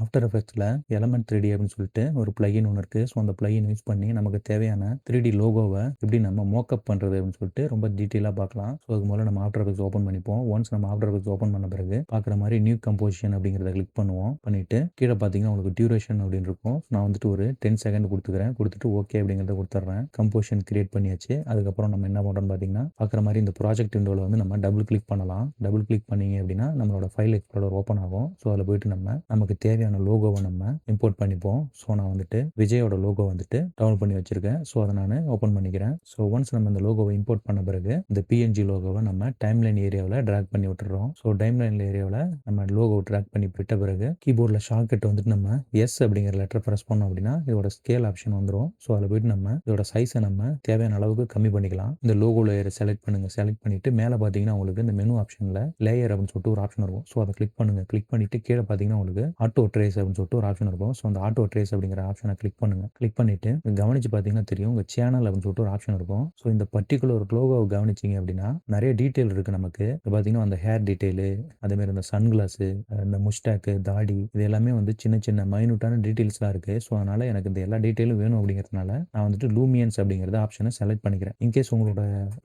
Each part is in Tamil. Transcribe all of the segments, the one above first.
ஆஃப்டர் எஃபெக்ட்ஸில் எலமெண்ட் த்ரீ டி அப்படின்னு சொல்லிட்டு ஒரு பிளகின் ஒன்று இருக்குது ஸோ அந்த பிளகின் யூஸ் பண்ணி நமக்கு தேவையான த்ரீ டி லோகோவை எப்படி நம்ம மோக்கப் பண்ணுறது அப்படின்னு சொல்லிட்டு ரொம்ப டீட்டெயிலாக பார்க்கலாம். ஸோ அதுக்கு முதல்ல நம்ம ஆஃப்டர் எஃபெக்ட்ஸ் ஓப்பன் பண்ணிப்போம். ஒன்ஸ் நம்ம ஆஃப்டர் எஃபெக்ட்ஸ் ஓப்பன் பண்ண பிறகு பார்க்குற மாதிரி நியூ கம்போசிஷன் அப்படிங்கிறத கிளிக் பண்ணுவோம். பண்ணிவிட்டு கீழே பார்த்தீங்கன்னா உங்களுக்கு டியூரேஷன் அப்படின்னு இருக்கும். நான் வந்துட்டு ஒரு டென் செகண்ட் கொடுத்துக்கிறேன். கொடுத்துட்டு ஓகே அப்படிங்கிறத கொடுத்துட்றேன். கம்போசிஷன் கிரியேட் பண்ணியாச்சு. அதுக்கப்புறம் நம்ம என்ன பண்ணுறோம்னு பார்த்தீங்கன்னா பார்க்குற மாதிரி இந்த ப்ராஜெக்ட் விண்டோவில் வந்து நம்ம டபுள் கிளிக் பண்ணலாம். டபுள் கிளிக் பண்ணீங்க அப்படின்னா நம்மளோட ஃபைல் எக்ஸ்ப்ளோர் ஓப்பன் ஆகும். ஸோ அதில் போயிட்டு நம்ம நமக்கு தேவையான லோகோவை நம்ம இம்போர்ட் பண்ணிப்போம். ஸோ நான் வந்துட்டு விஜயோட லோகோ வந்துட்டு டவுன்லோட் பண்ணி வச்சிருக்கேன். ஸோ அதை நான் ஓப்பன் பண்ணிக்கிறேன். ஸோ ஒன்ஸ் நம்ம இந்த லோகோவை இம்போர்ட் பண்ண பிறகு இந்த பிஎன்ஜி லோகோவை நம்ம டைம் லைன் ஏரியாவில் ட்ராக் பண்ணி விட்டுறோம். ஸோ டைம் லைன் ஏரியாவில் நம்ம லோகோ ட்ராக் பண்ணி விட்ட பிறகு கீபோர்டில் ஷார்ட்கட் வந்துட்டு நம்ம எஸ் அப்படிங்கிற லெட்டர் ப்ரெஸ் பண்ணோம் அப்படின்னா இதோட ஸ்கேல் ஆப்ஷன் வந்துடும் ஸோ அதில் போயிட்டு நம்ம இதோட சைஸை நம்ம தேவையான அளவுக்கு கம்மி பண்ணிக்கலாம். இந்த லோகோ லேயரை செலக்ட் பண்ணுங்க செலக்ட் பண்ணிட்டு மேலே பார்த்தீங்கன்னா உங்களுக்கு இந்த மெனு ஆப்ஷனில் லேயர் அப்படின்னு சொல்லிட்டு ஒரு ஆப்ஷன் இருக்கும் ஸோ அதை கிளிக் பண்ணுங்க. கிளிக் பண்ணிட்டு கீழே பார்த்தீங்கன்னா உங்களுக்கு ஆட்டோ ட்ரேஸ் அப்படின்னு சொல்லிட்டு ஒரு ஆப்ஷன் இருக்கும். ஸோ அந்த ஆட்டோ ட்ரேஸ் அப்படிங்கிற ஆப்ஷனை கிளிக் பண்ணுங்க. கிளிக் பண்ணிட்டு கவனிச்சு பார்த்தீங்கன்னா தெரியும். உங்க சேனல் அப்படின்னு சொல்லிட்டு ஒரு ஆப்ஷன் இருக்கும். ஸோ இந்த பர்டிகுலர் லோகோவை கவனிச்சிங்க அப்படின்னா நிறைய டீட்டெயில் இருக்கு நமக்கு. இப்போ பார்த்தீங்கன்னா அந்த ஹேர் டீட்டெயிலு அதேமாதிரி இந்த சன்கிளாஸு இந்த முஸ்டாக்கு தாடி இது எல்லாமே வந்து சின்ன சின்ன மைனூட்டான டீட்டெயில்ஸ்லாம் இருக்கு. ஸோ அதனால எனக்கு இந்த எல்லா டீட்டெயிலும் வேணும் அப்படிங்கிறதுனால நான் வந்துட்டு லூமியன்ஸ் அப்படிங்கிறத ஆப்ஷனை செலக்ட் பண்ணிக்கிறேன். இன்கேஸ் உங்களோட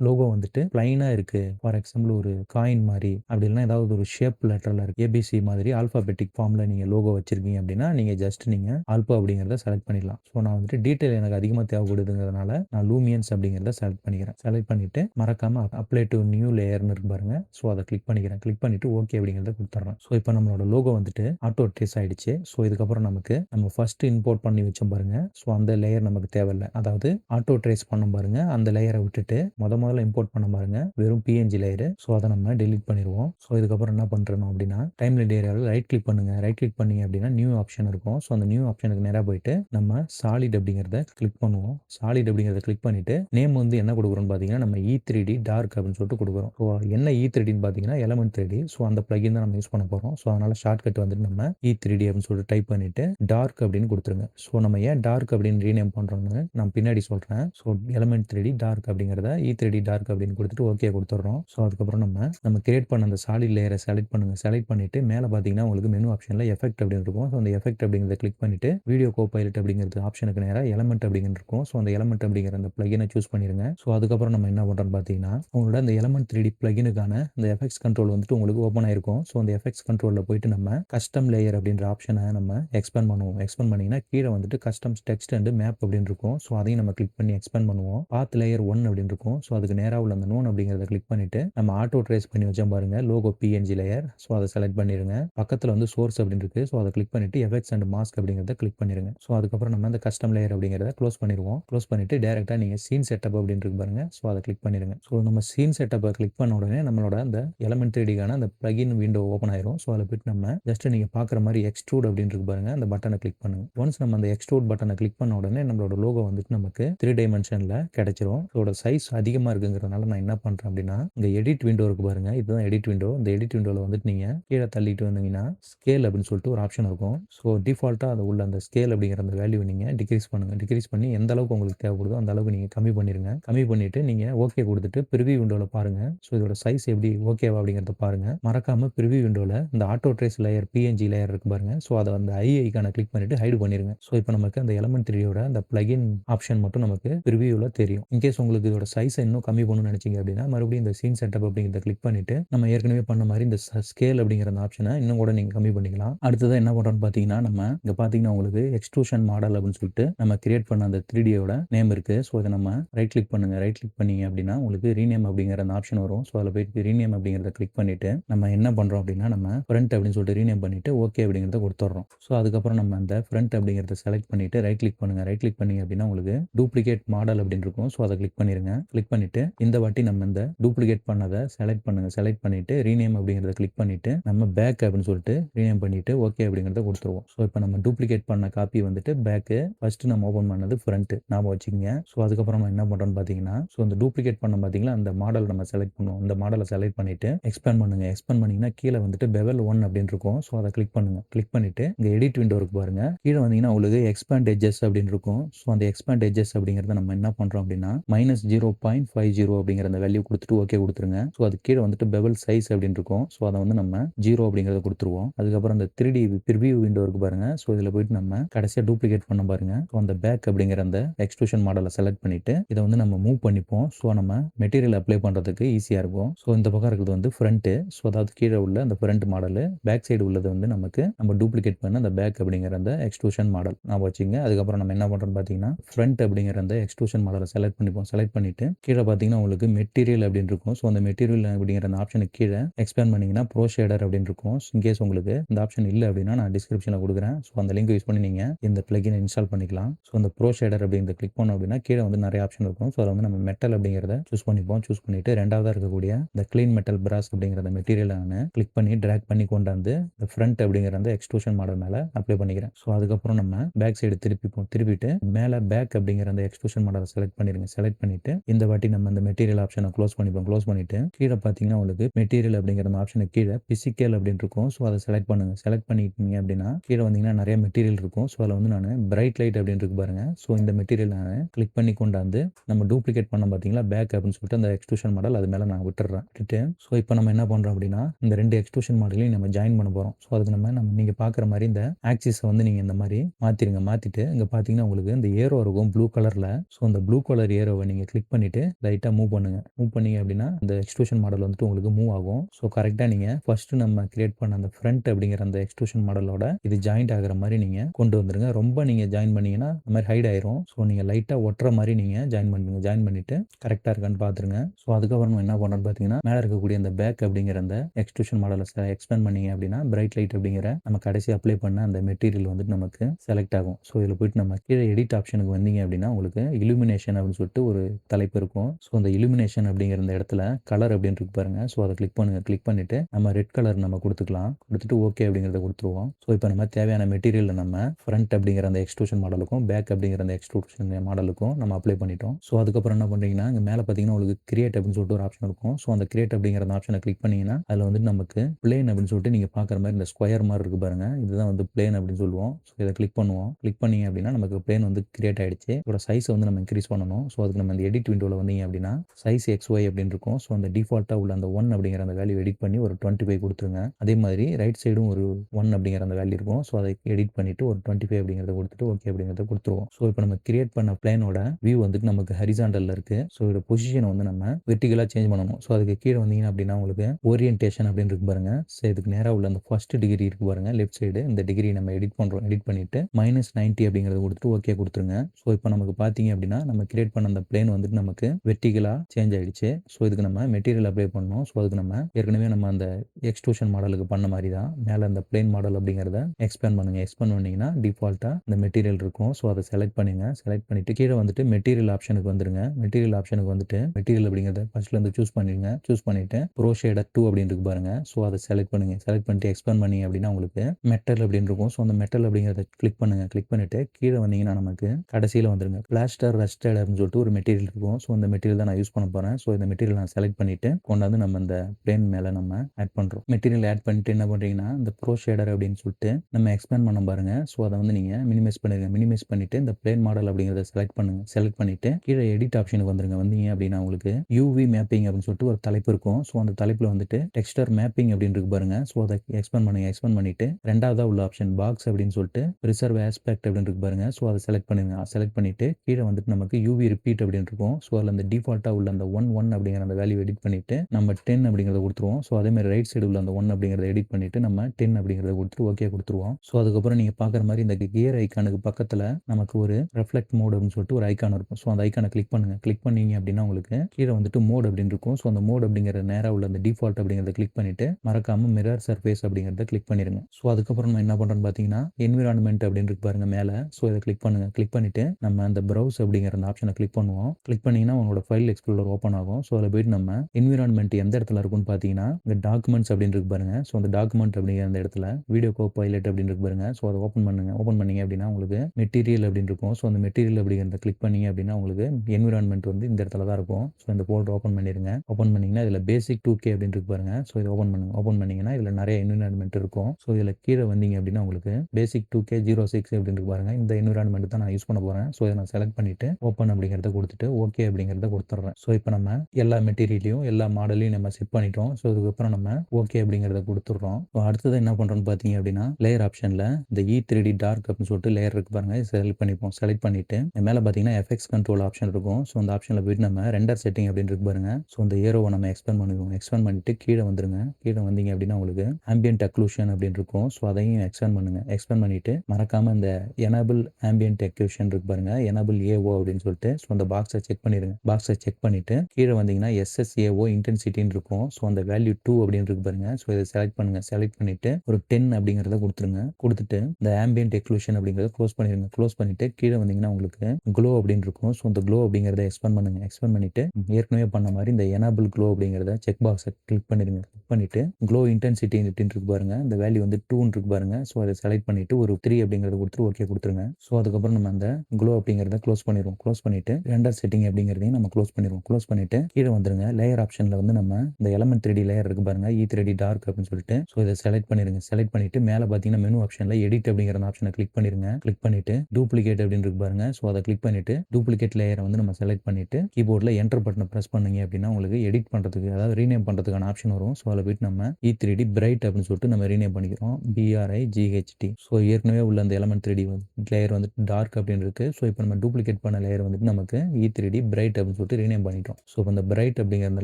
லோகோ வந்துட்டு பிளைனாக இருக்கு. ஃபார் எக்ஸாம்பிள் ஒரு காயின் மாதிரி அப்படி இல்லைன்னா ஏதாவது ஒரு ஷேப் லெட்டரில் இருக்கு. ஏபிசி மாதிரி ஆல்பாபெட்டிக் ஃபார்மில் நீங்கள் லோகோ வச்சிருக்கீங்க அப்படின்னா நீங்கள் ஜஸ்ட் நீங்கள் ஆல்பா அப்படிங்கிறத செலக்ட் பண்ணிடலாம். ஸோ நான் வந்துட்டு டீட்டெயில் எனக்கு அதிகமாக தேவைப்படுதுங்கிறதுனால நான் லூமியன்ஸ் அப்படிங்கிறத செலக்ட் பண்ணிக்கிறேன். செலக்ட் பண்ணிட்டு மறக்காம அப்ளை டு நியூ லேயர்னு இருக்கு பாருங்க. ஸோ அதை கிளிக் பண்ணிக்கிறேன். கிளிக் பண்ணிட்டு ஓகே அப்படிங்கிறத கொடுத்துட்றேன் ஸோ இப்போ நம்மளோட லோகோ வந்துட்டு ஆட்டோ ட்ரேஸ் ஆயிடுச்சு. ஸோ இதுக்கப்புறம் நமக்கு நம்ம ஃபர்ஸ்ட் இம்போர்ட் பண்ணி வச்சோம் பாருங்க. ஸோ அந்த லேயர் நமக்கு தேவையில்லை. அதாவது ஆட்டோ ட்ரேஸ் பண்ண பாருங்க. அந்த லேயரை விட்டுட்டு முத முதல்ல இம்போர்ட் பண்ண பாருங்க. வெறும் பிஎன்ஜி லேயர் ஸோ அதை நம்ம டெலிட் பண்ணிடுவோம். ஸோ இதுக்கப்புறம் என்ன பண்ணுறோம் அப்படின்னா டைம் லைன் ஏரியாவில் ரைட் கிளிக் பண்ணுங்க. ரைட் கிளிக் பண்ணீங்க அப்படின்னா நியூ ஆப்ஷன் இருக்கும். ஸோ அந்த நியூ ஆப்ஷனுக்கு நேராக போயிட்டு நம்ம சாலிட் அப்படிங்கிறத கிளிக் பண்ணுவோம். சாலிட் அப்படிங்கிறத கிளிக் பண்ணிட்டு நேம் வந்து என்ன கொடுக்குறோம்னு பார்த்தீங்கன்னா நம்ம இ த்ரீ டி டார்க் அப்படின்னு சொல்லிட்டு கொடுக்குறோம். ஸோ என்ன இ த்ரீ டின்னு பார்த்தீங்கன்னா எலமெண்ட் த்ரீ டி ஸோ அந்த பிளகின் தான் நம்ம யூஸ் பண்ண போகிறோம் ஸோ அதனால் ஷார்ட்கட் வந்துட்டு நம்ம இ த்ரீ டி அப்படின்னு சொல்லிட்டு டைப் பண்ணிட்டு டார்க் அப்படின்னு கொடுத்துருங்க. ஸோ நம்ம ஏன் டார்க் அப்படின்னு ரீநேம் பண்ணுறோம்னு நான் பின்னாடி சொல்கிறேன் so element three D dark அப்படிங்கிறத இ த்ரீ டி டார்க் அப்படின்னு கொடுத்துட்டு ஓகே கொடுத்துட்றோம். ஸோ அதுக்கப்புறம் நம்ம நம்ம கிரியேட் பண்ண அந்த சாலிட் லேயரை செலக்ட் பண்ணுங்க. செலக்ட் பண்ணிட்டு மேலே பார்த்தீங்கன்னா உங்களுக்கு மெனு ஆப்ஷனில் எஃபெக்ட் அப்படின்னு இருக்கும் ஸோ அந்த எஃபெக்ட் அப்படிங்கிறத கிளிக் பண்ணிட்டு வீடியோ கோ பைலட் அப்படிங்கிறது ஆப்ஷனுக்கு நேராக எலமெண்ட் அப்படிங்கிறது இருக்கும். ஸோ அந்த எலமெண்ட் அப்படிங்கிற அந்த பிளகினை சூஸ் பண்ணிருங்க. ஸோ அதுக்கப்புறம் நம்ம என்ன பண்ணுறோம்னு பார்த்தீங்கன்னா உங்களோட அந்த எலமெண்ட் த்ரீ டி பிளகினுக்கான இந்த எஃபெக்ட்ஸ் கண்ட்ரோல் வந்துட்டு உங்களுக்கு ஓப்பன் ஆயிருக்கும். ஸோ அந்த எஃபெக்ட்ஸ் கண்ட்ரோலில் போயிட்டு நம்ம கஸ்டம் லேயர் அப்படின்ற ஆப்ஷனை நம்ம எக்ஸ்பேண்ட் பண்ணுவோம். எக்ஸ்பேண்ட் பண்ணிங்கன்னா கீழே வந்துட்டு கஸ்டம்ஸ் டெக்ஸ்ட் அண்ட் மேப் அப்படின்னு இருக்கும். ஸோ அதையும் நம்ம கிளிக் பண்ணி எக்ஸ்பேண்ட் பண்ணுவோம். பாத் லேயர் ஒன் அப்படின்னு இருக்கும். ஸோ அதுக்கு நேராக உள்ள அந்த நோன் அப்படிங்கிறத கிளிக் பண்ணிட்டு நம்ம ஆட்டோ ட்ரேஸ் பண்ணி வச்சோம் பாருங்க. லோகோ பிஎன்ஜி லேயர் ஸோ அதை செலக்ட் பண்ணிடுங்க பக்கத்தில் வந்து சோர்ஸ் அப்படின்னு இருக்கு. ஸோ அதை கிளிக் பண்ணிட்டு எஃபெக்ட்ஸ் அண்ட் மாஸ்க் அப்படிங்கிறத கிளிக் பண்ணிருங்க. ஸோ அதுக்கப்புறம் நம்ம அந்த கஸ்டம் லேயர் அப்படிங்கிறத க்ளோஸ் பண்ணிடுவோம். க்ளோஸ் பண்ணிட்டு டேரெக்டாக நீங்கள் சீன் செட்டப் அப்படின்னு இருக்கு பாருங்க. ஸோ அதை கிளிக் பண்ணிருங்க. ஸோ நம்ம சீன் செட்டப்பை கிளிக் பண்ண உடனே நம்மளோட அந்த எலமெண்ட் த்ரீடிக்கான அந்த பிளகின் விண்டோ ஓப்பன் ஆயிரும். ஸோ அதில் போயிட்டு நம்ம ஜஸ்ட் நீங்கள் பார்க்குற மாதிரி எக்ஸ்ட்ரூட் அப்படின்னு இருக்கு பாருங்க. அந்த பட்டனை கிளிக் பண்ணுங்க. ஒன்ஸ் நம்ம அந்த எக்ஸ்ட்ரூட் பட்டனை கிளிக் பண்ண உடனே நம்மளோட லோகோ வந்துட்டு நமக்கு த்ரீ டைமென்ஷனில் கிடைச்சிரும். இதோட சைஸ் அதிகமாக இருக்குங்கிறதுனால நான் என்ன பண்ணுறேன் அப்படின்னா இந்த எடிட் விண்டோ இருக்கு பாருங்க. இதுதான் எடிட் விண்டோ இந்த எடிட் விண்டோவில் வந்துட்டு நீங்கள் கீழே தள்ளிட்டு வந்தீங்கன்னா ஸ்கேல் அப்படின்னு சொல்லிட்டு ஒரு ஆப்ஷன் இருக்கும். ஸோ டிஃபால்ட்டாக அது உள்ள அந்த ஸ்கேல் அப்படிங்கிற அந்த வேல்யூ நீங்கள் டிக்ரீஸ் பண்ணுங்கள் டிக்ரீஸ் பண்ணி எந்த அளவுக்கு உங்களுக்கு தேவைப்படுதோ அந்த அளவுக்கு நீங்கள் கம்மி பண்ணிருங்க. கம்மி பண்ணிட்டு நீங்கள் ஓகே கொடுத்துட்டு பிரிவி விண்டோவில் பாருங்கள் ஸோ இதோட சைஸ் எப்படி ஓகேவா அப்படிங்கிறத பாருங்கள் மறக்காமல் பிரிவி விண்டோவில் இந்த auto trace layer PNG layer இருக்கு பாருங்க. ஸோ அதை அந்த ஐ ஐக்கான கிளிக் பண்ணிட்டு ஹைட் பண்ணிருங்க. ஸோ இப்போ நமக்கு அந்த எலமெண்ட் த்ரீயோட அந்த பிளகின் ஆப்ஷன் மட்டும் நமக்கு பிரிவியூவில் தெரியும். இன்கேஸ் உங்களுக்கு இதோட சைஸை இன்னும் கம்மி பண்ணணும்னு நினைச்சிங்க அப்படின்னா மறுபடியும் இந்த சீன் செட்டப் அப்படிங்கிறத கிளிக் பண்ணிட்டு நம்ம ஏற்கனவே பண்ண மாதிரி இந்த ஸ்கேல் அப்படிங்கிற அந்த ஆப்ஷனை இன்னும் கூட நீங்கள் கம்மி பண்ணிக்கலாம். அடுத்ததான் என்ன பண்ணுறோம்னு பார்த்தீங்கன்னா நம்ம இங்கே பார்த்தீங்கன்னா உங்களுக்கு எக்ஸ்ட்ரூஷன் மாடல் அப்படின்னு சொல்லிட்டு நம்ம கிரியேட் பண்ண அந்த த்ரீ டியோட நேம் இருக்குது ஸோ இதை நம்ம ரைட் கிளிக் பண்ணுங்கள் ரைட் கிளிக் பண்ணீங்க அப்படின்னா உங்களுக்கு ரீநேம் அப்படிங்கிற அந்த ஆப்ஷன் வரும். ஸோ அதில் போயிட்டு ரீநேம் அப்படிங்கிறத கிளிக் பண்ணிட்டு நம்ம என்ன பண்ணுறோம் அப்படின்னா நம்ம ஃப்ரண்ட் அப்படின்னு சொல்லிட்டு ரீநேம் பண்ணிட்டு ஓகே அப்படிங்கிறத கொடுத்துட்றோம் ஸோ அதுக்கப்புறம் நம்ம அந்த ஃப்ரண்ட் அப்படிங்கிறத செலக்ட் பண்ணிட்டு ரைட் கிளிக் பண்ணுங்க. ரைட் கிளிக் பண்ணீங்க அப்படின்னா உங்களுக்கு டூப்ளிகேட் மாடல் அப்படின்னு இருக்கும். ஸோ அதை கிளிக் பண்ணிடுங்க கிளிக் பண்ணிவிட்டு இந்த வாட்டி நம்ம இந்த டூப்ளிகேட் பண்ணதை செலக்ட் பண்ணுங்கள் செலக்ட் பண்ணிவிட்டு ரீநேம் அப்படிங்கிறத கிளிக் பண்ணிவிட்டு நம்ம பேக் அப்படின்னு சொல்லிட்டு ரீநேம் பண்ணிவிட்டு ஓகே அப்படிங்கிறத கொடுத்துருவோம். ஸோ இப்போ நம்ம டூப்ளிகேட் பண்ண காப்பி வந்துட்டு பேக்கு ஃபர்ஸ்ட் நம்ம ஓப்பன் பண்ணது ஃப்ரண்ட் நாம வச்சுக்கோங்க. ஸோ அதுக்கப்புறம் நம்ம என்ன பண்ணுறோம்னு பார்த்தீங்கன்னா ஸோ அந்த டூப்ளிகேட் பண்ண பார்த்தீங்களா அந்த மாடல் நம்ம செலக்ட் பண்ணுவோம். அந்த மாடலை செலக்ட் பண்ணிட்டு எக்ஸ்பேண்ட் பண்ணுங்க. எக்ஸ்பேண்ட் பண்ணீங்கன்னா கீழே வந்துட்டு பெவல் ஒன் அப்படின்னு இருக்கும். ஸோ அதை கிளிக் பண்ணுங்க. கிளிக் பண்ணிட்டு இங்கே எடிட் விண்டோ இருக்கு பாருங்க. கீழே வந்தீங்கன்னா உங்களுக்கு எக்ஸ்பேண்ட் எஜஸ் அப்படின்னு இருக்கும். ஸோ அந்த எக்ஸ்பேண்ட் எட்ஜஸ் அப்படிங்கிறத நம்ம என்ன பண்ணுறோம் அப்படின்னா minus zero point five zero அப்படிங்கிற அந்த வேல்யூ கொடுத்துட்டு ஓகே கொடுத்துருங்க. ஸோ அது கீழே வந்துட்டு பெவல் சைஸ் அப்படின்னு இருக்கும். ஸோ அதை வந்து நம்ம ஜீரோ அப்படிங்கிறத கொடுத்துருவோம். அதுக்கப்புறம் அந்த த்ரீ டி ப்ரிவியூ விண்டோ இருக்கு பாருங்க. ஸோ இதில் போயிட்டு நம்ம கடைசியாக டூப்ளிகேட் பண்ண பாருங்க. ஸோ அந்த பேக் அப்படிங்கிற அந்த எக்ஸ்ட்ரூஷன் மாடலை செலக்ட் பண்ணிட்டு இதை வந்து நம்ம மூவ் பண்ணிப்போம். ஸோ நம்ம மெட்டீரியல் அப்ளை பண்ணுறதுக்கு ஈஸியாக இருக்கும். ஸோ இந்த பக்கம் இருக்கிறது வந்து ஃப்ரண்ட்டு ஸோ அதாவது கீழே உள்ள அந்த ஃப்ரண்ட் மாடல் பேக் சைடு உள்ளது வந்து நமக்கு நம்ம டூப்ளிகேட் பண்ண அந்த பேக் அப்படிங்கிற அந்த எக்ஸ்ட்ரூஷன் மாடல் நான் வச்சுங்க. அதுக்கப்புறம் நம்ம என்ன பண்ணுறோம்னு பார்த்தீங்கன்னா ஃப்ரண்ட் அப்படிங்கிற அந்த எக்ஸ்ட்ரூஷன் மாடலை செலக்ட் பண்ணிப்போம். செலக்ட் பண்ணிட்டு கீழே பார்த்தீங்கன்னா உங்களுக்கு மெட்டீரியல் அப்படின்னு இருக்கும். ஸோ அந்த மெட்டீரியல் அப்படிங்கிற அந்த ஆப்ஷனுக்கு கீழே எக்ஸ்பேண்ட் பண்ணிங்கன்னா ப்ரோ ஷேடர் அப்படின்னு இருக்கும். இன்கேஸ் உங்களுக்கு இந்த ஆப்ஷன் இல்லை அப்படின்னா நான் டிஸ்கிரிப்ஷனில் கொடுக்குறேன். ஸோ அந்த லிங்க் யூஸ் பண்ணி நீங்கள் இந்த பிளகினை இன்ஸ்டால் பண்ணிக்கலாம். ஸோ அந்த ப்ரோ ஷேடர் அப்படிங்கிறத கிளிக் பண்ணோம் அப்படின்னா கீழே வந்து நிறைய ஆப்ஷன் இருக்கும். ஸோ அதை வந்து நம்ம மெட்டல் அப்படிங்கிறத சூஸ் பண்ணிப்போம். சூஸ் பண்ணிட்டு ரெண்டாவதாக இருக்கக்கூடிய இந்த க்ளீன் மெட்டல் பிராஸ் அப்படிங்கிற அந்த மெட்டீரியல் நான் கிளிக் பண்ணி ட்ராக் பண்ணி கொண்டாந்து இந்த ஃப்ரண்ட் அப்படிங்கிற அந்த எக்ஸ்ட்ரூஷன் மாடல் மேலே அப்ளை பண்ணிக்கிறேன். ஸோ அதுக்கப்புறம் நம்ம பேக் சைடு திருப்பிப்போம். திருப்பிட்டு மேலே பேக் அப்படிங்கிற அந்த எக்ஸ்ட்ரூஷன் மாடலை செலக்ட் பண்ணிடுங்க செலக்ட் பண்ணிட்டு இந்த வாட்டி நம்ம இந்த மெட்டீரியல் ஆப்ஷனை க்ளோஸ் பண்ணிப்போம். க்ளோஸ் பண்ணிட்டு கீழே பார்த்தீங்கன்னா உங்களுக்கு மெட்டீரியல் அப்படிங்கிற அந்த ஆப்ஷனுக்கு கீழே பிசிக்கல் அப்படின்னு இருக்கும். ஸோ அதை செலக்ட் பண்ணுங்க. செலக்ட் பண்ணிட்டீங்க அப்படின்னா கீழே வந்தீங்கன்னா நிறைய மெட்டீரியல் இருக்கும். ஸோ அதில் வந்து நான் பிரைட் லைட் அப்படின்னு இருக்கு பாருங்க. ஸோ இந்த மெட்டீரியல் நான் கிளிக் பண்ணி கொண்டாந்து நம்ம டூப்ளிகேட் பண்ண பார்த்தீங்களா? பேக் அப்படின்னு சொல்லிட்டு அந்த எக்ஸ்ட்ரூஷன் மாடல் அது மேலே நான் விட்டுறேன். விட்டுட்டு ஸோ இப்போ நம்ம என்ன பண்ணுறோம் அப்படின்னா இந்த ரெண்டு எக்ஸ்ட்ரூஷன் மாடலையும் நம்ம ஜாயின் பண்ண போகிறோம் ஸோ அதுக்கு நம்ம நம்ம நீங்கள் பார்க்குற மாதிரி இந்த ஆக்சிஸை வந்து நீங்கள் இந்த மாதிரி மாற்றிடுங்க மாற்றிட்டு இங்கே பார்த்தீங்கன்னா உங்களுக்கு இந்த ஏரோ இருக்கும் ப்ளூ கலரில் ஸோ அந்த ப்ளூ கலர் ஏரோவை நீங்கள் கிளிக் பண்ணிவிட்டு லைட்டாக மூவ் பண்ணுங்க. மூவ் பண்ணீங்க அப்படின்னா இந்த எக்ஸ்ட்ரூஷன் மாடல் வந்துட்டு உங்களுக்கு மூவ் ஆகும். ஸோ கரெக்டாக நீங்கள் ஃபஸ்ட்டு நம்ம கிரியேட் பண்ண அந்த ஃப்ரண்ட் அப்படிங்கிற அந்த எக்ஸ்ட்ரூஷன் மாடலோட இது ஜாயிண்ட் ஆகிற மாதிரி நீங்கள் கொண்டு வந்துருங்க. ரொம்ப நீங்கள் ஜாயின் பண்ணீங்கன்னா இந்த மாதிரி ஹைட் ஆயிரும். ஸோ நீங்கள் லைட்டாக ஒட்டுற மாதிரி நீங்கள் ஜாயின் பண்ணுங்க. ஜாயின் பண்ணிவிட்டு கரெக்டாக இருக்கான்னு பார்த்துருங்க ஸோ அதுக்கப்புறம் நம்ம என்ன பண்ணணும்னு பார்த்தீங்கன்னா மேலே இருக்கக்கூடிய அந்த பேக் அப்படிங்கிற அந்த எக்ஸ்ட்ரூஷன் மாடலை எக்ஸ்பேண்ட் பண்ணீங்க அப்படின்னா பிரைட் லைட் அப்படிங்கிற நம்ம கடைசி அப்ளை பண்ண அந்த மெட்டீரியல் வந்துட்டு நமக்கு செலக்ட் ஆகும். ஸோ இதில் போயிட்டு நம்ம கீழே எடிட் ஆப்ஷனுக்கு வந்தீங்க அப்படின்னா உங்களுக்கு இலுமினேஷன் அப்படின்னு சொல்லிட்டு ஒரு தலைப்பு இருக்கும். ஸோ அந்த இலுமினேஷன் அப்படிங்கிற இந்த இடத்துல கலர் அப்படின்னு இருக்கு பாருங்க. ஸோ அதை கிளிக் பண்ணுங்க. கிளிக் பண்ணிட்டு நம்ம ரெட் கலர் நம்ம கொடுத்துக்கலாம். கொடுத்துட்டு ஓகே அப்படிங்கிறத கொடுத்துருவோம். ஸோ இப்போ நம்ம தேவையான மெட்டீரியல் நம்ம ஃப்ரண்ட் அப்படிங்கிற அந்த எக்ஸ்ட்ரூஷன் மாடலுக்கும் பேக் அப்படிங்கிற அந்த எக்ஸ்ட்ரூஷன் மாடலுக்கும் நம்ம அப்ளை பண்ணிட்டோம். ஸோ அதுக்கப்புறம் என்ன பண்ணுறீங்கன்னா இங்கே மேலே பார்த்தீங்கன்னா உங்களுக்கு கிரியேட் அப்படின்னு சொல்லிட்டு ஒரு ஆப்ஷன் இருக்கும். ஸோ அந்த கிரியேட் அப்படிங்கிற அந்த ஆப்ஷனை கிளிக் பண்ணிங்கன்னா அதில் வந்து நமக்கு பிளேன் அப்படின்னு சொல்லிட்டு நீங்கள் பார்க்குற மாதிரி இந்த ஸ்கொயர் மாதிரி இருக்கு பாருங்கள் இதுதான் வந்து பிளேன் அப்படின்னு சொல்லுவோம். ஸோ இதை கிளிக் பண்ணுவோம். கிளிக் பண்ணீங்க அப்படின்னா நமக்கு பிளேன் வந்து கிரியேட் ஆகிடுச்சு இதோட சைஸை வந்து நம்ம இன்க்ரீஸ் பண்ணணும். ஸோ அதுக்கு நம்ம இந்த எடிட் விண்டோவில் வந்தீங்க அப்படின்னா சைஸ் எக்ஸ் ஒய் அப்படின்னு இருக்கும். ஸோ அந்த டிஃபால்ட்டாக உள்ள அந்த ஒன் அப்படிங்கிற அந்த வேல்யூ எடிட் பண்ணி ஒரு டுவெண்ட்டி ஃபைவ் கொடுத்துருங்க. அதே மாதிரி ரைட் சைடும் ஒரு ஒன் அப்படிங்கிற அந்த வேல்யூ இருக்கும். ஸோ அதை எடிட் பண்ணிட்டு ஒரு டுவெண்ட்டி ஃபைவ் அப்படிங்கிறத கொடுத்துட்டு ஓகே அப்படிங்கிறத கொடுத்துருவோம். ஸோ இப்போ நம்ம கிரியேட் பண்ண பிளேனோட வியூ வந்துட்டு நமக்கு ஹரிசாண்டலில் இருக்குது ஸோ இதோட பொசிஷனை வந்து நம்ம வெர்டிகலாக சேஞ்ச் பண்ணணும். ஸோ அதுக்கு கீழே வந்தீங்கன்னா அப்படின்னா உங்களுக்கு ஓரியன்டேஷன் அப்படின்னு இருக்கு பாருங்க. ஸோ இதுக்கு நேராக உள்ள அந்த ஃபர்ஸ்ட் டிகிரி இருக்கு பாருங்க. லெஃப்ட் சைடு இந்த டிகிரி நம்ம எடிட் பண்ணுறோம் எடிட் பண்ணிட்டு மைனஸ் நைன்ட்டி அப்படிங்கிறத கொடுத்துட்டு ஓகே கொடுத்துருங்க. ஸோ இப்போ நமக்கு பார்த்தீங்க அப்படின்னா நம்ம கிரியேட் பண்ண அந்த பிளேன் வந்துட்டு நமக்கு வெர்டிகலாக சேஞ்ச் ஆயிடுச்சு. ஸோ இதுக்கு நம்ம மெட்டீரியல் அப்ளை பண்ணணும். ஸோ அதுக்கு நம்ம ஏற்கனவே நம்ம அந்த எக்ஸ்ட்ரூஷன் மாடலுக்கு பண்ண மாதிரி தான். மேலே அந்த பிளேன் மாடல் அப்படிங்கிறத எக்ஸ்பேண்ட் பண்ணுங்க. எக்ஸ்பேண்ட் பண்ணீங்கன்னா டிஃபால்ட்டாக இந்த மெட்டீரியல் இருக்கும். ஸோ அதை செலக்ட் பண்ணுங்க. செலக்ட் பண்ணிட்டு கீழே வந்துட்டு மெட்டீரியல் ஆப்ஷனுக்கு வந்துருங்க. மெட்டீரியல் ஆப்ஷனுக்கு வந்துட்டு மெட்டீரியல் அப்படிங்கிறத ஃபர்ஸ்ட்ல இருந்து சூஸ் பண்ணிடுங்க. சூஸ் பண்ணிட்டு ப்ரோ டூ அப்படின்னு இருக்கு பாருங்க. ஸோ அதை செலக்ட் பண்ணுங்க. செலக்ட் பண்ணிட்டு எக்ஸ்பேண்ட் பண்ணீங்க அப்படின்னா உங்களுக்கு மெட்டல் அப்படின்னு இருக்கும். ஸோ அந்த மெட்டல் அப்படிங்கிறத கிளிக் பண்ணுங்க. கிளிக் பண்ணிட்டு கீழே வந்தீங்கன்னா நமக்கு கடைசியில் வந்துருங்க. பிளாஸ்டர் ரஸ்டட் அப்படின்னு சொல்லிட்டு ஒரு மெட்டீரியல் இருக்கும். ஸோ அந்த மெட்டீரியல் தான் நான் யூஸ் பண்ண போறேன். ஸோ இந்த மெட்டீரியல் நான் செலக்ட் பண்ணிட்டு கொண்டாந்து நம்ம இந்த பிளேன் மேலே நம்ம ஆட் பண்ணுறோம் மெட்டீரியல் ஆட் பண்ணிட்டு என்ன பண்ணுறீங்கன்னா இந்த ப்ரோ ஷேடர் அப்படின்னு சொல்லிட்டு நம்ம எக்ஸ்பிளைன் பண்ண பாருங்க. ஸோ அதை வந்து நீங்கள் மினிமைஸ் பண்ணிருங்க. மினிமைஸ் பண்ணிட்டு இந்த பிளேன் மாடல் அப்படிங்கிறத செலக்ட் பண்ணுங்க. செலக்ட் பண்ணிட்டு கீழே எடிட் ஆப்ஷனுக்கு வந்துருங்க. வந்தீங்க அப்படின்னா உங்களுக்கு யூவி மேப்பிங் அப்படின்னு சொல்லிட்டு ஒரு தலைப்பு இருக்கும். ஸோ அந்த தலைப்பில் வந்துட்டு டெக்ஸ்டர் மேப்பிங் அப்படின்னு இருக்கு பாருங்க. ஸோ அதை எக்ஸ்பிளைன் பண்ணுங்க. எக்ஸ்பிளைன் பண்ணிட்டு ரெண்டாவதாக உள்ள ஆப்ஷன் பாக்ஸ் அப்படின்னு சொல்லிட்டு ரிசர்வ் ஆஸ்பெக்ட் அப்படின்னு இருக்கு பாருங்க. ஸோ அதை செலக்ட் பண்ணுங்க செலக்ட் பண்ணிட்டு கீழே வந்துட்டு நமக்கு யூவி ரிப்பீட் அப்படின்னு இருக்கும். ஸோ அதில் அந்த டிஃபால்ட்டாக உள்ள அந்த ஒன் ஒன் அப்படிங்கிற அந்த வேல்யூ எடிட் பண்ணிட்டு நம்ம டென் அப்படிங்கிறத கொடுத்துருவோம். ஸோ அதே மாதிரி ரைட் சைடு உள்ள அந்த ஒன் அப்படிங்கிறத எடிட் பண்ணிட்டு நம்ம டென் அப்படிங்கிறத கொடுத்துட்டு ஓகே கொடுத்துருவோம். ஸோ அதுக்கப்புறம் நீங்கள் பார்க்குற மாதிரி இந்த கியர் ஐக்கானுக்கு பக்கத்தில் நமக்கு ஒரு ரெஃப்ளெக்ட் மோட் அப்படின்னு சொல்லிட்டு ஒரு ஐக்கான் இருக்கும். ஸோ அந்த ஐக்கானை கிளிக் பண்ணுங்க. கிளிக் பண்ணீங்க அப்படின்னா உங்களுக்கு கீழே வந்துட்டு மோட் அப்படின்னு இருக்கும். ஸோ அந்த மோட் அப்படிங்கிற நேராக உள்ள அந்த டிஃபால்ட் அப்படிங்கிறத கிளிக் பண்ணிட்டு மறக்காம மிரர் சர்ஃபேஸ் அப்படிங்கிறத கிளிக் பண்ணிருங்க. ஸோ அதுக்கப்புறம் நம்ம என்ன பண்ணுறோம்னு பார்த்தீங்கன்னா என்விரான்மெண்ட் அப்படின்னு இருக்கு பாருங்க மேலே. ஸோ இதை கிளிக் பண்ணுங்க. கிளிக் பண்ணிட்டு நம்ம அந்த ப்ரௌஸ் அப்படிங்கிற அந்த ஆப்ஷனை கிளிக் பண்ணுவோம். கிளிக் பண்ணீங்கன்னா உங்களோட ஃபைல் எக்ஸ்ப்ளோர் ஓப்பன் ஆகும். ஸோ அதில் போயிட்டு நம்ம என்விரான்மெண்ட் எந்த இடத்துல இருக்கும்னு பார்த்தீங்கன்னா இந்த டாக்குமெண்ட்ஸ் அப்படின்னு இருக்கு பாருங்க. ஸோ அந்த டாக்குமெண்ட் அப்படிங்கிற அந்த இடத்துல வீடியோ கோ பைலட் அப்படின்னு இருக்கு பாருங்க. ஸோ அதை ஓப்பன் பண்ணுங்க. ஓப்பன் பண்ணீங்க அப்படின்னா உங்களுக்கு மெட்டீரியல் அப்படின்னு இருக்கும். ஸோ அந்த மெட்டீரியல் அப்படிங்கிறத கிளிக் பண்ணீங்க அப்படின்னா உங்களுக்கு என்விரான்மெண்ட் வந்து இந்த இடத்துல தான் இருக்கும். ஸோ இந்த போல்டர் ஓப்பன் பண்ணிருங்க. ஓப்பன் பண்ணீங்கன்னா இதில் பேசிக் டூ கே அப்படின்னு இருக்கு பாருங்க. ஸோ இதை ஓப்பன் பண்ணுங்க. ஓப்பன் பண்ணீங்கன்னா இதில் நிறைய என்விரான்மெண்ட் இருக்கும். ஸோ இதில் கீழே வந்தீங்க அப்படின்னா உங்களுக்கு basic two K zero six அப்படின்னு இருக்கு பாருங்க. இந்த என்விரான்மெண்ட் தான் நான் யூஸ் பண்ண போறேன். ஸோ இதை நான் செலக்ட் பண்ணிட்டு ஓப்பன் அப்படிங்கிறத கொடுத்துட்டு ஓகே அப்படிங்கிறத கொடுத்துட்றேன். ஸோ இப்போ நம்ம எல்லா மெட்டீரியலையும் எல்லா மாடலையும் நம்ம செட் பண்ணிட்டோம். ஸோ அதுக்கப்புறம் நம்ம ஓகே அப்படிங்கிறத கொடுத்துட்றோம். ஸோ அடுத்தது என்ன பண்ணுறோம்னு பார்த்தீங்க அப்படின்னா லேயர் ஆப்ஷனில் இந்த இ த்ரீ டி டார்க் அப்படின்னு சொல்லிட்டு லேயர் இருக்கு பாருங்க. செலக்ட் பண்ணிப்போம். செலக்ட் பண்ணிட்டு மேலே பார்த்தீங்கன்னா எஃபெக்ட்ஸ் கண்ட்ரோல் ஆப்ஷன் இருக்கும். ஸோ அந்த ஆப்ஷனில் போயிட்டு நம்ம ரெண்டர் செட்டிங் அப்படின்னு இருக்கு பாருங்க. ஸோ இந்த ஏரோவை நம்ம எக்ஸ்பெண்ட் பண்ணிடுவோம். எக்ஸ்பெண்ட் பண்ணிட்டு கீழே வந்துருங்க. கீழே வந்தீங்க அப்படின்னா உங்களுக்கு ஆம்பியன்ட் அக்ளூஷன் அப்படின்னு இருக்கும். ஸோ அதையும் எக்ஸ்பெண்ட் பண்ணுங்க. எக்ஸ்பெண்ட் பண்ணிட்டு மறக்காம இந்த எனபிள் ஆம்பியன்ட் எக்யூஷன் இருக்கு பாருங்க. எனபிள் ஏஓ அப்படின்னு சொல்லிட்டு ஸோ அந்த பாக்ஸை செக் பண்ணிடுங்க. பாக்ஸை செக் பண்ணிட்டு கீழே வந்தீங்கன்னா எஸ்எஸ்ஏஓ இன்டென்சிட்டின்னு இருக்கும். ஸோ அந்த வேல்யூ டூ அப்படின்னு இருக்கு பாருங்க. ஸோ இதை செலக்ட் பண்ணுங்க. செலக்ட் பண்ணிட்டு ஒரு டென் அப்படிங்கிறத கொடுத்துருங்க. கொடுத்துட்டு இந்த ஆம்பியன்ட் எக்ளூஷன் அப்படிங்கிறத க்ளோஸ் பண்ணிடுங்க க்ளோஸ் பண்ணிட்டு கீழே வந்தீங்கன்னா உங்களுக்கு க்ளோ அப்படின்னு இருக்கும். ஸோ இந்த க்ளோ அப்படிங்கிறத எக்ஸ்பெண்ட் பண்ணுங்க. எக்ஸ்பெண்ட் பண்ணிட்டு ஏற்கனவே பண்ண மாதிரி இந்த எனபிள் க்ளோ அப்படிங்கிறத செக் பாக்ஸை கிளிக் பண்ணிடுங்க கிளிக் பண்ணிட்டு க்ளோ இன்டென்சிட்டி அப்படின்னு இருக்கு பாருங்க. இந்த வேல்யூ வந்து டூன்னு இருக்கு பாருங்க. ஸோ அதை செலக்ட் பண்ணிவிட்டு ஒரு த்ரீ அப்படிங்கிறத கொடுத்துட்டு ஓகே கொடுத்துருங்க. ஸோ அதுக்கப்புறம் நம்ம அந்த க்ளோ அப்படிங்கிறத க்ளோஸ் பண்ணிடுவோம். க்ளோஸ் பண்ணிவிட்டு ரெண்டர் செட்டிங் அப்படிங்கிறதையும் நம்ம க்ளோஸ் பண்ணிடுவோம். க்ளோஸ் பண்ணிட்டு கீழே வந்துருங்க. லேயர் ஆப்ஷனில் வந்து நம்ம இந்த எலமெண்ட் த்ரீ டி லேயர் இருக்கு பாருங்க. இ த்ரீ டி டார்க் அப்படின்னு சொல்லிட்டு. ஸோ இதை செலக்ட் பண்ணிடுங்க. செலக்ட் பண்ணிவிட்டு மேலே பார்த்தீங்கன்னா மெனு ஆப்ஷனில் எடிட் அப்படிங்கிற ஆப்ஷனை கிளிக் பண்ணிடுங்க. கிளிக் பண்ணிவிட்டு டூப்ளிகேட் அப்படின்னு இருக்கு பாருங்க. ஸோ அதை கிளிக் பண்ணிவிட்டு டூப்ளிகேட் லேயரை வந்து நம்ம செலக்ட் பண்ணிவிட்டு கீபோர்டில் என்டர் பட்டனை ப்ரெஸ் பண்ணுங்க அப்படின்னா உங்களுக்கு எடிட் பண்ணுறதுக்கு அதாவது ரீநேம் பண்ணுறதுக்கான ஆப்ஷன் வரும். ஸோ அதில் போயிட்டு நம்ம இ த்ரீ டி பிரைட் அப்படின்னு சொல்லிட்டு நம்ம ரீனே பண்ணிக்கிறோம். பிஆர்ஐ ஜிஹெச்டி ஸோ ஏற்கனவே உள்ள அந்த எலமெண்ட் த்ரீ டி லேயர் வந்துட்டு டார்க் அப்படின்னு இருக்கு. ஸோ இப்போ நம்ம டூப்ளிகேட் பண்ண லேயர் வந்துட்டு நமக்கு இ த்ரீ டி பிரைட் அப்படின்னு சொல்லிட்டு ரீநேம் பண்ணிட்டோம். ஸோ இப்போ இந்த பிரைட் அப்படிங்கிற அந்த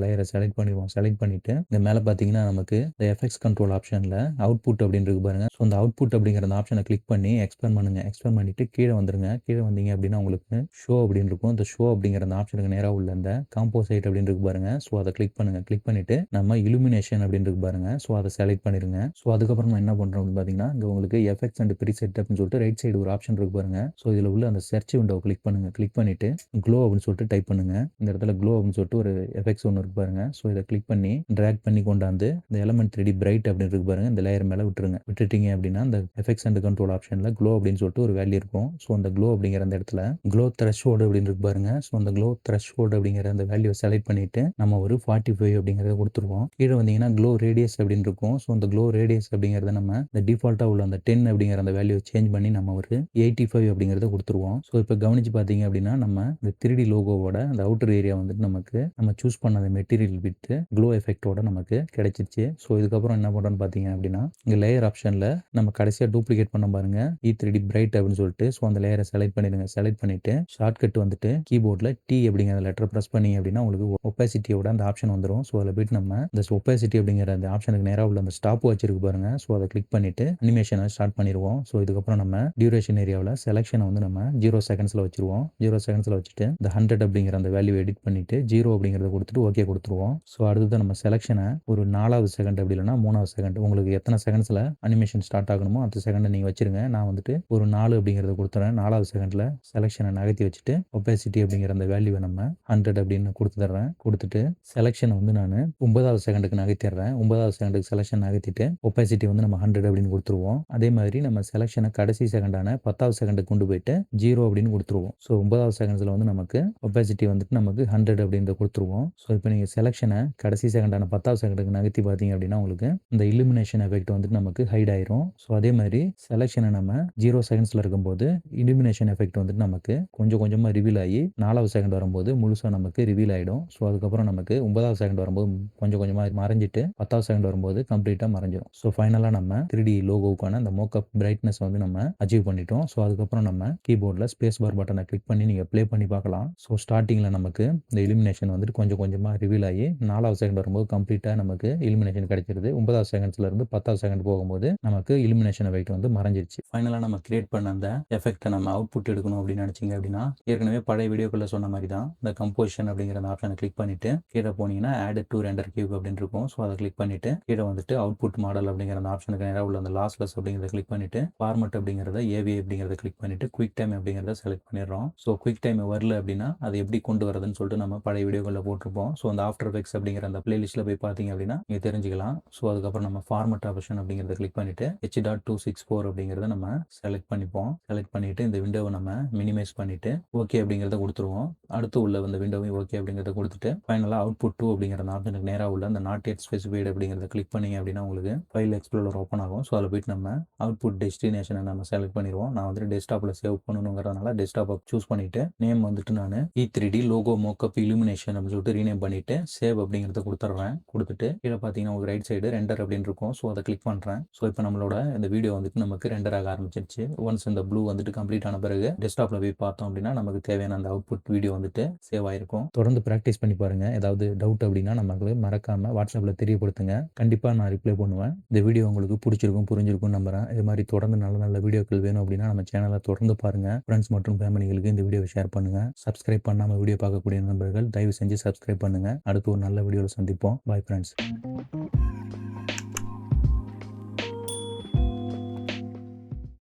லேயரை செலக்ட் பண்ணிடுவோம். செலக்ட் பண்ணிட்டு இந்த மேலே பார்த்தீங்கன்னா நமக்கு இந்த எஃபெக்ட்ஸ் கண்ட்ரோல் ஆப்ஷனில் அவுட்புட் அப்படின்னு இருக்கு பாருங்க. ஸோ அந்த அவுட்புட் அப்படிங்கிற அந்த ஆப்ஷனை கிளிக் பண்ணி எக்ஸ்பெண்ட் பண்ணுங்க. எக்ஸ்பெண்ட் பண்ணிட்டு கீழே வந்துருங்க. கீழே வந்தீங்க அப்படின்னா உங்களுக்கு ஷோ அப்படின்னு இருக்கும். இந்த ஷோ அப்படிங்கிற அந்த ஆப்ஷனுக்கு நேராக உள்ள அந்த காம்போசைட் அப்படின்னு இருக்கு பாருங்க. ஸோ அதை கிளிக் பண்ணுங்க. கிளிக் பண்ணிட்டு நம்ம இலுமினேஷன் அப்படின்னு இருக்கு பாருங்க. ஸோ அதை செலக்ட் பண்ணிருங்க. ஸோ அதுக்கப்புறமா என்ன பண்றோம் அப்படின்னு பார்த்தீங்கன்னா இங்க உங்களுக்கு எஃபெக்ட்ஸ் அண்ட் ப்ரீசெட் அப்படின்னு சொல்லிட்டு ரைட் சைடு ஒரு ஆப்ஷன் இருக்கு பாருங்க. ஸோ இதில் உள்ள அந்த சர்ச் விண்டோ கிளிக் பண்ணுங்க. கிளிக் பண்ணிட்டு க்ளோ அப்படின்னு சொல்லிட்டு டைப் பண்ணுங்க. இந்த இடத்துல க்ளோ அப்படின்னு சொல்லிட்டு ஒரு எஃபெக்ட்ஸ் ஒன்று இருக்கு பாருங்க. ஸோ இதை கிளிக் பண்ணி ட்ராக் பண்ணி கொண்டாந்து இந்த எலமெண்ட் த்ரீ டி பிரைட் அப்படின்னு இருக்கு பாருங்க. இந்த லேயர் மேலே விட்டுருங்க. விட்டுட்டீங்க அப்படின்னா அந்த எஃபெக்ட்ஸ் அண்ட் கண்ட்ரோல் ஆப்ஷனில் க்ளோ அப்படின்னு சொல்லிட்டு ஒரு வேல்யூ இருக்கும். ஸோ அந்த க்ளோ அப்படிங்கிற அந்த இடத்துல க்ளோ த்ரெஷ்ஹோல்டு அப்படின்னு இருக்கு பாருங்க. ஸோ அந்த க்ளோ த்ரெஷ்ஹோல்டு அப்படிங்கிற அந்த வேல்யூ செலக்ட் பண்ணிட்டு நம்ம ஒரு ஃபார்ட்டி ஃபைவ் அப்படிங்கிறத கொடுத்துருவோம். கீழே வந்தீங்கன்னா க்ளோ ரேடியஸ் அப்படின்னு இருக்கும். ஸோ அந்த க்ளோ ரேடியஸ் அப்படிங்கிறத நம்ம இந்த டிஃபால்ட்டாக உள்ள அந்த டென் அப்படிங்கிற அந்த வேல்யூ சேஞ்ச் பண்ணி நம்ம ஒரு எயிட்டி ஃபைவ் அப்படிங்கிறத கொடுத்துருவோம். ஸோ இப்போ கவனிச்சு பார்த்தீங்க அப்படின்னா நம்ம இந்த த்ரீடி லோகோவோட அந்த அவுட்டர் ஏரியா வந்துட்டு நமக்கு நம்ம சூஸ் பண்ண அந்த மெட்டீரியல் வித்து க்ளோ எஃபெக்டோட நமக்கு கிடைச்சிருச்சு. ஸோ இதுக்கப்புறம் என்ன பண்ணுறோன்னு பார்த்தீங்க அப்படின்னா இங்கே லேயர் ஆப்ஷனில் நம்ம கடைசியாக டூப்ளிகேட் பண்ண பாருங்க. இ த்ரீ டி பிரைட் அப்படின்னு சொல்லிட்டு ஸோ அந்த லேயரை செலக்ட் பண்ணிடுங்க. செலக்ட் பண்ணிட்டு ஷார்ட்கட் வந்துட்டு கீபோர்டில் டி அப்படிங்கிற லெட்டர் ப்ரெஸ் பண்ணி அப்படின்னா உங்களுக்கு ஒப்பாசிட்டியோட அந்த ஆப்ஷன் வந்துடும் ஸோ அதில் போயிட்டு நம்ம இந்த ஒப்பாசிட்டி அப்படிங்கிற அந்த ஆப்ஷனுக்கு நேராக உள்ள அந்த ஸ்டாப் வச்சிருக்கு பாருங்க. ஸோ அதை கிளிக் பண்ணிட்டு அனிமேஷனை ஸ்டார்ட் பண்ணிடுவோம் ஸோ இதுக்கப்புறம் நம்ம டியூரேஷன் ஏரியாவில் செலெக்ஷனை வந்து நம்ம ஜீரோ செகண்ட்ஸில் வச்சிருவோம். ஜீரோ செகண்ட்ஸில் வச்சுட்டு இந்த ஹண்ட்ரட் அப்படிங்கிற அந்த வேல்யூ எடிட் பண்ணிட்டு ஜீரோ அப்படிங்கிறத கொடுத்துட்டு ஓகே கொடுத்துருவோம். ஸோ அடுத்தது நம்ம செலெக்ஷனை ஒரு நாலாவது செகண்ட் அப்படி இல்லைன்னா மூணாவது செகண்ட் உங்களுக்கு எத்தனை செகண்ட்ஸில் அனிமேஷன் ஸ்டார்ட் ஆகணுமோ அந்த செகண்டை நீங்கள் வச்சிருங்க. நான் வந்துட்டு ஒரு நாலு அப்படிங்கிறத கொடுத்துறேன். நாலாவது செகண்டில் செலெக்ஷனை நகர்த்தி வச்சுட்டு ஒப்பேசிட்டி அப்படிங்கிற அந்த வேல்யூவை நம்ம ஹண்ட்ரட் அப்படின்னு கொடுத்து தர்றேன் கொடுத்துட்டு செலெக்ஷனை வந்து நான் ஒன்பதாவது செகண்டுக்கு பண்ணிடுறேன். ஒன்பதாவது செகண்டுக்கு செலெக்ஷன் நகர்த்திட்டு ஒப்பாசிட்டி வந்து நம்ம ஹண்ட்ரட் அப்படின்னு கொடுத்துருவோம். அதே மாதிரி நம்ம செலெக்ஷனை கடைசி செகண்டான பத்தாவது செகண்டுக்கு கொண்டு போயிட்டு ஜீரோ அப்படின்னு கொடுத்துருவோம். ஸோ ஒன்பதாவது செகண்ட்ஸில் வந்து நமக்கு ஒப்பாசிட்டி வந்துட்டு நமக்கு ஹண்ட்ரட் அப்படின்றத கொடுத்துருவோம். ஸோ இப்போ நீங்கள் செலெக்ஷனை கடைசி செகண்டான பத்தாவது செகண்டுக்கு நகர்த்தி பார்த்தீங்க அப்படின்னா உங்களுக்கு இந்த இலுமினேஷன் எஃபெக்ட் வந்துட்டு நமக்கு ஹைட் ஆயிரும். ஸோ அதே மாதிரி செலெக்ஷனை நம்ம ஜீரோ செகண்ட்ஸில் இருக்கும்போது இலுமினேஷன் எஃபெக்ட் வந்துட்டு நமக்கு கொஞ்சம் கொஞ்சமாக ரிவீல் ஆகி நாலாவது செகண்ட் வரும்போது முழுசாக நமக்கு ரிவீல் ஆகிடும் ஸோ அதுக்கப்புறம் நமக்கு ஒன்பதாவது செகண்ட் வரும்போது கொஞ்சம் கொஞ்சமாக மறைஞ்சிட்டு பத்தாவது செகண்ட் வரும்போது கம்ப்ளீட்டாக மறைஞ்சிடும் ஸோ ஃபைனலாக நம்ம த்ரீ டி லோகோவுக்கான அந்த மோக்கப் பிரைட்னஸ் வந்து நம்ம அச்சீவ் பண்ணிட்டோம். ஸோ அதுக்கப்புறம் நம்ம கீபோர்டில் ஸ்பேஸ் பார் பட்டனை கிளிக் பண்ணி நீங்கள் ப்ளே பண்ணி பார்க்கலாம். ஸோ ஸ்டார்டிங்கில் நமக்கு இந்த இலிமினேஷன் வந்துட்டு கொஞ்சம் கொஞ்சமாக ரிவீல் ஆகி நாலாவது செகண்ட் வரும்போது கம்ப்ளீட்டாக நமக்கு இலிமினேஷன் கிடைச்சிருது. ஒன்பதாவது செகண்ட்ஸ்ல இருந்து பத்தாவது செகண்ட் போகும்போது நமக்கு இலிமினேஷன் வெயிட் வந்து மறைஞ்சிருச்சு. ஃபைனலாக நம்ம கிரியேட் பண்ண அந்த எஃபெக்ட்டை நம்ம அவுட்புட் எடுக்கணும் அப்படின்னு நினச்சிங்க அப்படின்னா ஏற்கனவே பழைய வீடியோக்குள்ளே சொன்ன மாதிரி தான் இந்த கம்போசிஷன் அப்படிங்கிற அந்த ஆப்ஷனை கிளிக் பண்ணிட்டு கீழே போனீங்கன்னா ஆட் டு ரெண்டர் கியூப் அப்படின்னு இருக்கும். ஸோ அதை கிளிக் பண்ணிட்டு கீழே வந்துட்டு அவுட்புட் மாடல் அப்படிங்கிற அந்த ஆப்ஷனுக்கு நேராக உள்ள அந்த லாஸ்லெஸ் அப்படிங்கிறத கிளிக் பண்ணிட்டு ஃபார்மட் அப்படிங்கிறத ஏவி அப்படிங்கிறத கிளிக் பண்ணிட்டு குயிக் டைம் அப்படிங்கிறத செலக்ட் பண்ணிடுறோம். ஸோ குயிக் டைம் வரல அப்படின்னா அது எப்படி கொண்டு வரதுன்னு சொல்லிட்டு நம்ம பழைய வீடியோக்களில் போட்டிருப்போம். ஸோ அந்த ஆஃப்டர் எஃபெக்ட்ஸ் அப்படிங்கிற அந்த பிளேலிஸ்ட்டில் போய் பார்த்தீங்க அப்படின்னா நீங்கள் தெரிஞ்சுக்கலாம். ஸோ அதுக்கப்புறம் நம்ம ஃபார்மட் ஆப்ஷன் அப்படிங்கிறத கிளிக் பண்ணிட்டு H dot two six four அப்படிங்கிறத நம்ம செலக்ட் பண்ணிப்போம். செலக்ட் பண்ணிட்டு இந்த விண்டோவை நம்ம மினிமைஸ் பண்ணிட்டு ஓகே அப்படிங்கிறத கொடுத்துருவோம். அடுத்து உள்ள அந்த விண்டோவையும் ஓகே அப்படிங்கிறத கொடுத்துட்டு ஃபைனலாக அவுட்புட் டூ அப்படிங்கிற ஆப்ஷனுக்கு நேராக உள்ள அந்த நாட் எட் ஸ்பெசிஃபைடு அப்படிங்கிறத கிளிக் பண்ணீங்க அப்படின்னா உங்களுக்கு ஃபைல் எக்ஸ்ப்ளோரர் ஓப்பன் ஆகும். ஸோ அதில் போயிட்டு நம்ம அவுட்புட் டெஸ்டினேஷனை நம்ம செலக்ட் பண்ணிடுவோம். நான் வந்துட்டு டெஸ்க்டாப்பில் சேவ் பண்ணணுங்கிறதுனால டெஸ்க்டாப்பை சூஸ் பண்ணிட்டு நேம் வந்துட்டு நான் E three D logo mockup illumination அப்படின்னு சொல்லிட்டு ரீநேம் பண்ணிட்டு சேவ் அப்படிங்கிறத கொடுத்துட்றேன். கொடுத்துட்டு கீழே பார்த்தீங்கன்னா உங்களுக்கு ரைட் சைடு ரெண்டர் அப்படின்னு இருக்கும். ஸோ அதை கிளிக் பண்ணுறேன் ஸோ இப்போ நம்மளோட இந்த வீடியோ வந்துட்டு நமக்கு ரெண்டர் ஆக ஆரம்பிச்சிருச்சு. ஒன்ஸ் இந்த ப்ளூ வந்துட்டு கம்ப்ளீட் ஆன பிறகு டெஸ்க்டாப்பில் போய் பார்த்தோம் அப்படின்னா நமக்கு தேவையான அந்த அவுட்புட் வீடியோ வந்துட்டு சேவ் ஆயிருக்கும். தொடர்ந்து ப்ராக்டிஸ் பண்ணி பாருங்கள் ஏதாவது டவுட் அப்படின்னா நமக்கு மறக்காமல் வாட்ஸ்அப்பில் தெரியப்படுத்துங்க. கண்டிப்பாக நான் ரிப்ளை பண்ணுவேன். இந்த வீடியோ உங்களுக்கு பிடிச்சிருக்கும் புரிஞ்சிருக்கும் நம்புறேன். இது மாதிரி தொடர்ந்து நல்ல நல்ல வீடியோக்கள் வேணும் அப்படின்னா நம்ம சேனலை தொடர்ந்து பாருங்க. ஃப்ரெண்ட்ஸ் மற்றும் ஃபேமிலிகளுக்கு இந்த வீடியோவை ஷேர் பண்ணுங்க. சப்ஸ்கிரைப் பண்ணாமல் வீடியோ பார்க்கக்கூடிய நண்பர்கள் தயவு செஞ்சு சப்ஸ்கிரைப் பண்ணுங்க. அடுத்து ஒரு நல்ல வீடியோவில் சந்திப்போம். Bye friends